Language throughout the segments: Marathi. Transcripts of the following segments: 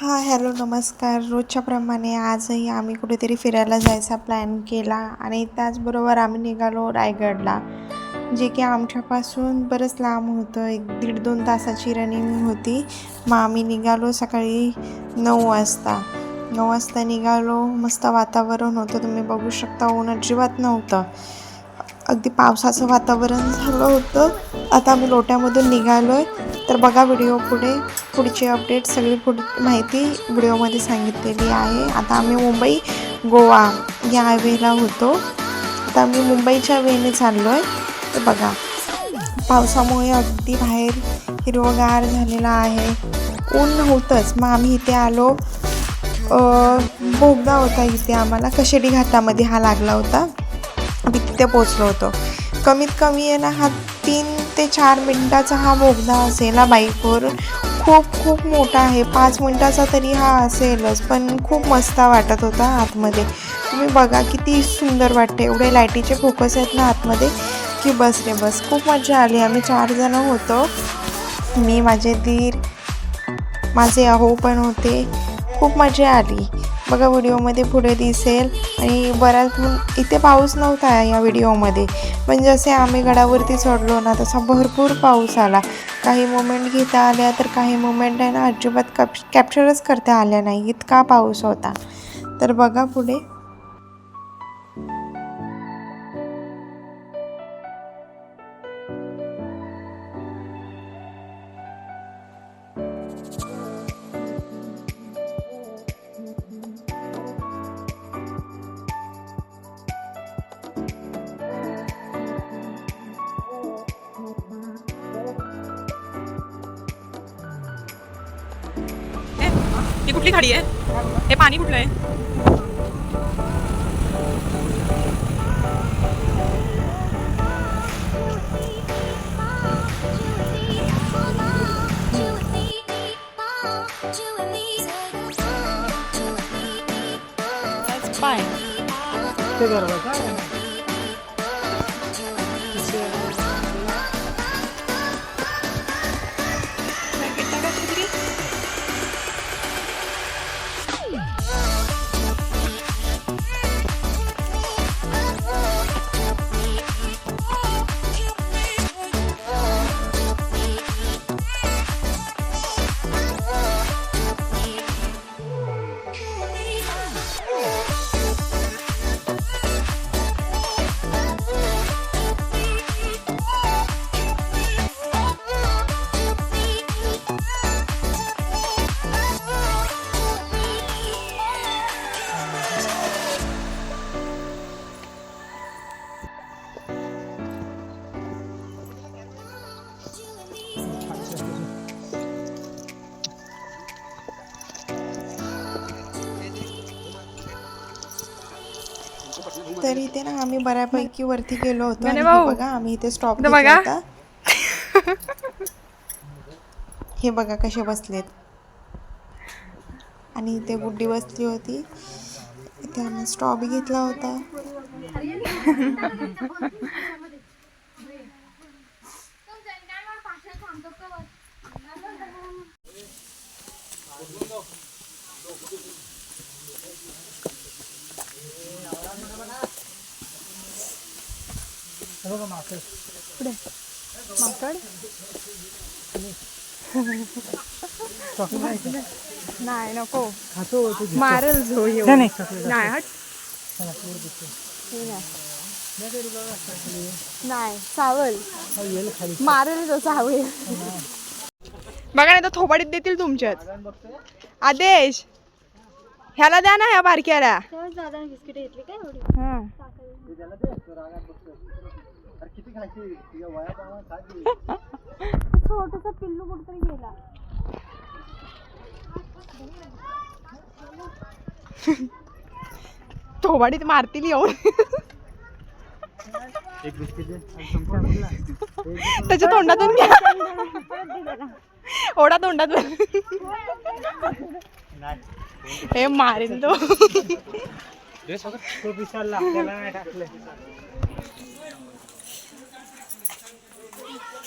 हा हॅलो नमस्कार. रोजच्याप्रमाणे आजही आम्ही कुठेतरी फिरायला जायचा प्लॅन केला आणि त्याचबरोबर आम्ही निघालो रायगडला जे की आमच्यापासून बरंच लांब होतं. एक दीड दोन तासाची रनिंग होती. मग आम्ही निघालो सकाळी नऊ वाजता. नऊ वाजता निघालो. मस्त वातावरण होतं. तुम्ही बघू शकता ऊन अजिबात नव्हतं. अगदी पावसाचं वातावरण झालं होतं. आता आम्ही लोट्यामधून निघालो आहे तर बघा व्हिडिओ पुढे. पुढची अपडेट सगळी पुढ माहिती व्हिडिओमध्ये सांगितलेली आहे. आता आम्ही मुंबई गोवा या हायवेला होतो. आता आम्ही मुंबईच्या वेने चाललो आहे तर बघा पावसामुळे अगदी बाहेर हिरवगार झालेला आहे. ऊन नव्हतंच मग आम्ही इथे आलो. बोगदा होता इथे आम्हाला. कशेडी घाटामध्ये हा लागला होता. आम्ही तिथे पोचलो होतो. कमीत कमी आहे ना हा तीन ते चार मिनटाचा हा बोगदा असेल हा बाईकवर खूप खूप मोठा आहे. पाच मिनटाचा तरी हा असेलच पण खूप मस्त वाटत होता आतमध्ये. तुम्ही बघा किती सुंदर वाटते एवढे लाईटीचे फोकस आहेत ना आतमध्ये की बस रे बस. खूप मजा आली. आम्ही चार जण होतो. मी माझे दीर माझे अहो पण होते. खूप मजा आली. बघा व्हिडिओमध्ये पुढे दिसेल. आणि बऱ्याच इथे पाऊस नव्हता या व्हिडिओमध्ये. पण जसे आम्ही गडावरती चढलो ना तसा भरपूर पाऊस आला. काही मोमेंट घेता आल्या तर काही मुमेंट आहे ना अजिबात कप कॅप्चरच करता आल्या नाही. इतका पाऊस होता. तर बघा पुढे. ही कुठली खाडी आहे? हे पाणी कुठलं आहे? पाय. तर इथे ना आम्ही बऱ्यापैकी वरती गेलो होतो आणि. बघा आम्ही इथे स्टॉप बघा. होता हे बघा कसे बसलेत आणि इथे गुड्डी बसली होती इथे आम्ही स्टॉप घेतला होता माकड. नाही नको. मारल झो येऊ. नाही हट. हे नाही. नाही चावल. मारल तो चावेल. बघा नाही तर थोबाडीत देतील तुमच्यात. आदेश ह्याला द्या ना ह्या बारक्याला. बिस्किट घेतली काय एवढी? हा. छोटस पिल्लू कुठतरी गेला. थोबाडीत मारतील येऊन त्याच्या तोंडातून घ्या. ओढा तोंडातून हे मारेल तो.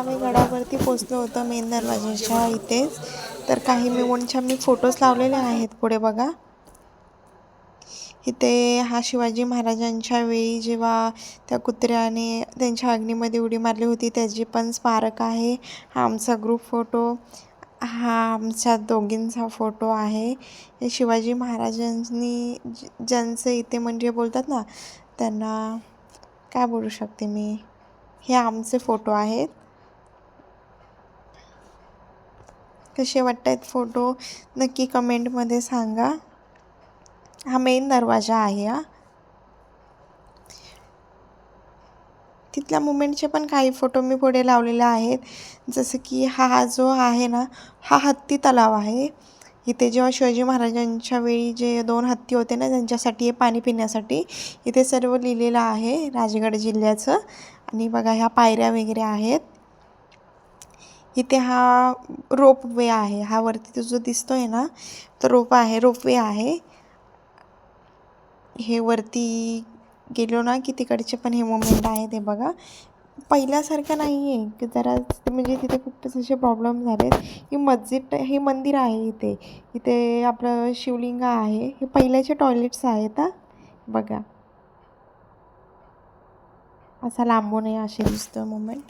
आम्ही गडावरती पोचलो होतो मेन दरवाजाच्या इथेच. तर काही मिवणच्या मी फोटोज लावलेले आहेत पुढे बघा. इथे हा शिवाजी महाराजांच्या वेळी जेव्हा त्या कुत्र्याने त्यांच्या अग्नीमध्ये उडी मारली होती त्याची पण स्मारक आहे. हा आमचा ग्रुप फोटो हा आमच्या दोघींचा फोटो आहे. शिवाजी महाराजांनी ज्यांचे ज्यांचं इथे म्हणजे बोलतात ना त्यांना काय बोलू शकते मी? हे आमचे फोटो आहेत. कसे वाटत आहेत फोटो नक्की कमेंटमध्ये सांगा. हा मेन दरवाजा आहे हा. तिथल्या मुमेंटचे पण काही फोटो मी पुढे लावलेले आहेत. जसं की हा जो आहे ना हा हत्ती तलाव आहे. इथे जेव्हा शिवाजी महाराजांच्या वेळी जे दोन हत्ती होते ना त्यांच्यासाठी हे पाणी पिण्यासाठी इथे सर्व लिहिलेलं आहे राजगड जिल्ह्याचं. आणि बघा ह्या पायऱ्या वगैरे आहेत. इथे हा रोपवे आहे. हा वरती तो जो दिसतोय ना तो रोप आहे रोपवे आहे. हे वरती गेलो ना की तिकडचे पण हे मोमेंट आहे ते बघा. पहिल्यासारखं नाही आहे की जरा म्हणजे तिथे खूपच असे प्रॉब्लेम झाले ही मस्जिद हे मंदिर आहे इथे. इथे आपलं शिवलिंग आहे. हे पहिल्याचे टॉयलेट्स आहेत हा. बघा. असा लांबून आहे असे दिसतो मोमेंट